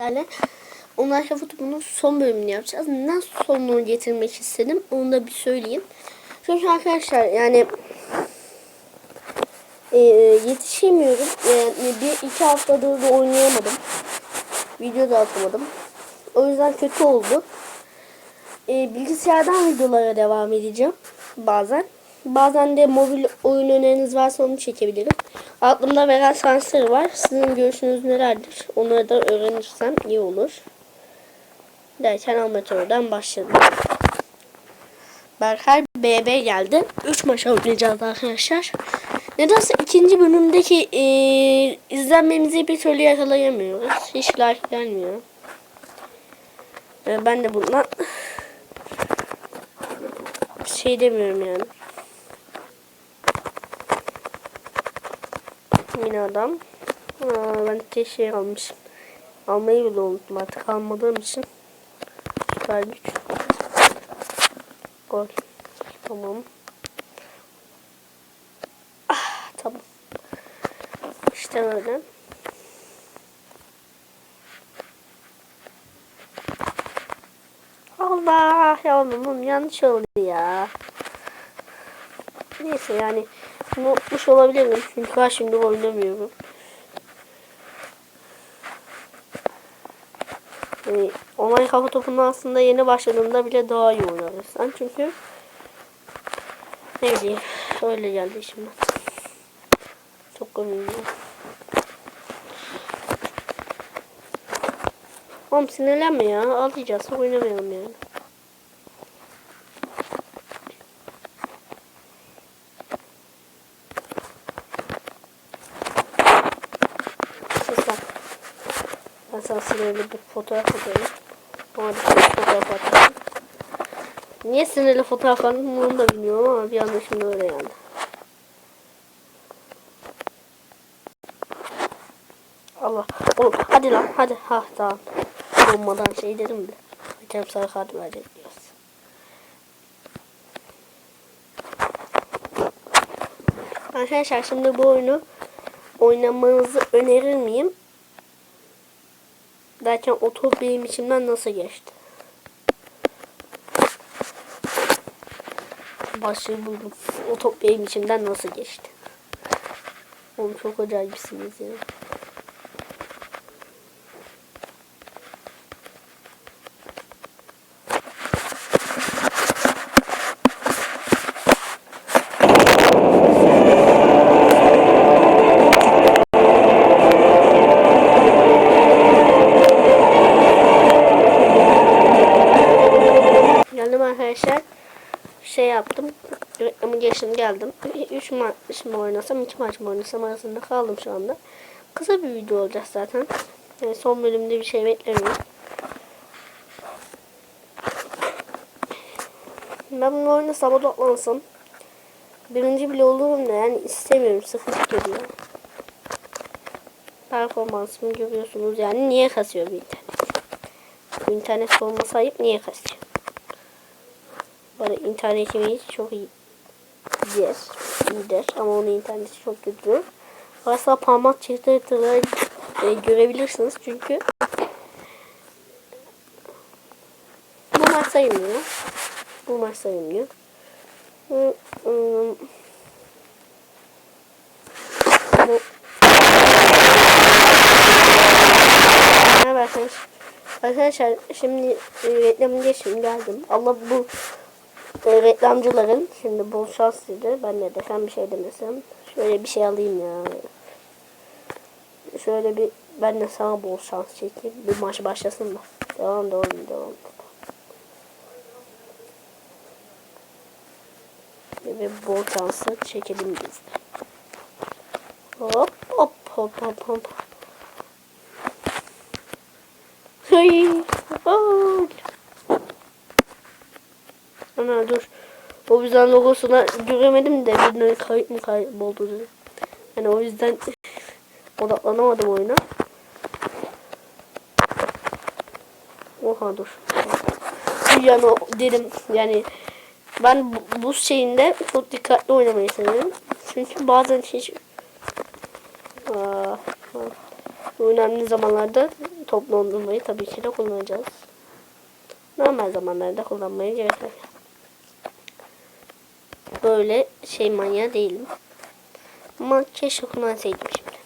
sizlerle. Onlar Kafa Topu'nun son bölümünü yapacağız. Neden sonunu getirmek istedim onu da bir söyleyeyim. Çünkü arkadaşlar yani e, yetişemiyorum. Yani bir iki haftadır da oynayamadım. Video da atamadım. O yüzden kötü oldu. E, bilgisayardan videolara devam edeceğim. Bazen. Bazen de mobil oyun öneriniz varsa onu çekebilirim. Aklımda veren sansür var. Sizin görüşünüz nelerdir? Onları da öğrenirsem iyi olur. Derken amatörden başladım. Berkay BB geldi. 3 maç oynayacağız arkadaşlar. Nedense ikinci bölümdeki e, izlenmemizi bir türlü yakalayamıyoruz. Hiç like gelmiyor. E, ben de bundan şey demiyorum yani. Aa, ben de şey almışım. Almayı bile unuttum artık almadığım için. Süper güç. Gol. Tamam. Ah, tamam. İşte böyle. Allah yavrum yanlış oldu ya. Neyse yani unutmuş olabilirim çünkü ben şimdi oynamıyorum. Ee, online kafa topunu aslında yeni başladığımda bile daha iyi oynarsan çünkü ne bileyim öyle geldi şimdi. Çok komik. Oğlum sinirlenme ya. Alacağız. Oynamayalım yani. Sus lan. Ben sana sinirli bir fotoğraf atıyorum. Bana bir fotoğraf atıyorum. Niye sinirli fotoğraf attım onu da bilmiyorum ama bir anda şimdi öyle geldi. Allah. Oğlum hadi lan hadi. Ha tamam. Olmadan şey dedim de. Hakem sarı kart verecek diyoruz. Arkadaşlar şimdi bu oyunu oynamanızı önerir miyim? Derken o top benim içimden nasıl geçti? Başlığı buldum. O top benim içimden nasıl geçti? Oğlum çok acayipsiniz ya. Geçtim geldim. 3 maç mı oynasam 2 maç mı oynasam arasında kaldım şu anda. Kısa bir video olacak zaten. Yani son bölümde bir şey beklemiyorum. Ben bunu oynasam odaklansam. Birinci bile olurum da yani istemiyorum. Sıkıntı geliyor. Performansımı görüyorsunuz yani niye kasıyor bu internet? Bu internet sorması ayıp niye kasıyor? Böyle internetimiz çok iyi. Yes, iyidir ama onun interneti çok kötü. Varsa parmak çıtırtıları e, görebilirsiniz çünkü bu maç sayılmıyor. Bu maç sayılmıyor. Hı, ım, Bu arkadaşlar. Arkadaşlar şimdi e, reklamı geçtim geldim. Allah bu e, reklamcıların şimdi bol şans dedi. Ben ne desem bir şey demesem. Şöyle bir şey alayım ya. Şöyle bir ben de sana bol şans çekeyim. Bir maç başlasın da. Devam devam devam. Ve bol şansı çekelim biz de. Hop hop hop hop hop. Hey. Oh. Ana dur. O yüzden logosuna göremedim de birine kayıp mı kayboldu dedi. Yani o yüzden odaklanamadım oyuna. Oha dur. Yani o dedim yani ben bu- buz şeyinde çok dikkatli oynamayı seviyorum. Çünkü bazen hiç Aa, bu önemli zamanlarda top dondurmayı tabii ki de kullanacağız. Normal zamanlarda kullanmaya gerek yok. Böyle şey manyağı değilim. Ama keşke kullansaydım şimdi.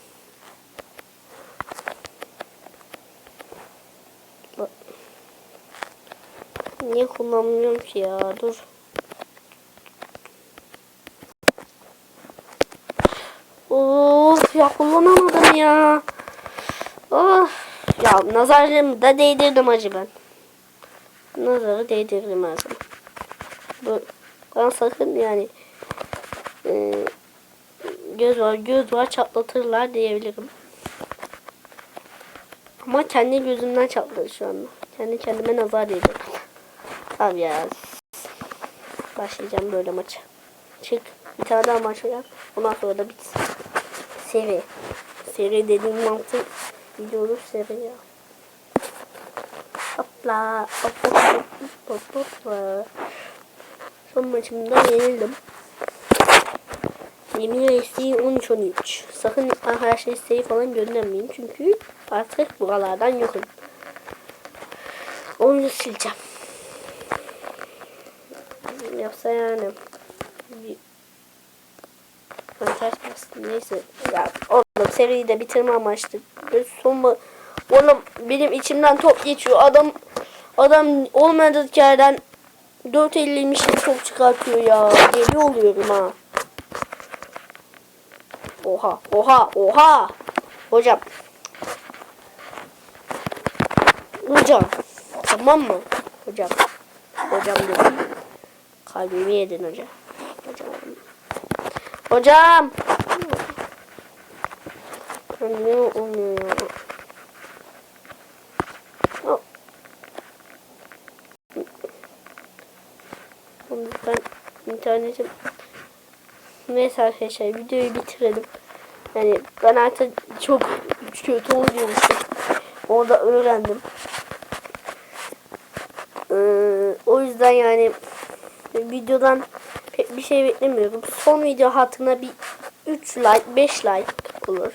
Niye kullanmıyorum ki ya? Dur. Of ya kullanamadım ya. Of. Ya nazarımı da değdirdim acı ben. Nazarı değdirdim her zaman. Ben sakın yani e, göz var göz var çatlatırlar diyebilirim. Ama kendi gözümden çatladı şu anda. Kendi kendime nazar değdirdim. Abi ya. Başlayacağım böyle maça. Çık. Bir tane daha maç yap. Ondan sonra da bitsin. Seri. Seri dediğim mantık gidiyoruz seri ya. Hopla. Hop hop hop hop hop hop. Son maçımda yenildim. Yemin isteği 13-13. Sakın arkadaşlar isteği falan göndermeyin. Çünkü artık buralardan yokum. Oyunu sileceğim. Yapsa yani. Bastım. Neyse. Ya oğlum seriyi de bitirme amaçlı. Ve son Oğlum benim içimden top geçiyor. Adam adam olmadık yerden 4.50'miş top çıkartıyor ya. Deli oluyorum ha. Oha, oha, oha. Hocam. Hocam. Tamam mı? Hocam. Hocam dedim. Kalbimi yedin hocam. Hocam. Hocam. Ne olmuyor Oğlum Ben internetim Neyse arkadaşlar videoyu bitirelim. Yani ben artık çok kötü oynuyormuşum. Orada öğrendim. Ee, o yüzden yani videodan pek bir şey beklemiyorum. Son video hatına bir 3 like 5 like olur.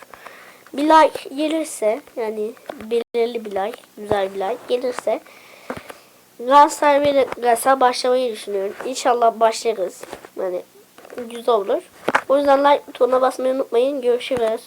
Bir like gelirse yani belirli bir like güzel bir like gelirse Galatasaray ve Galatasaray başlamayı düşünüyorum. İnşallah başlarız. Yani güzel olur. O yüzden like butonuna basmayı unutmayın. Görüşürüz.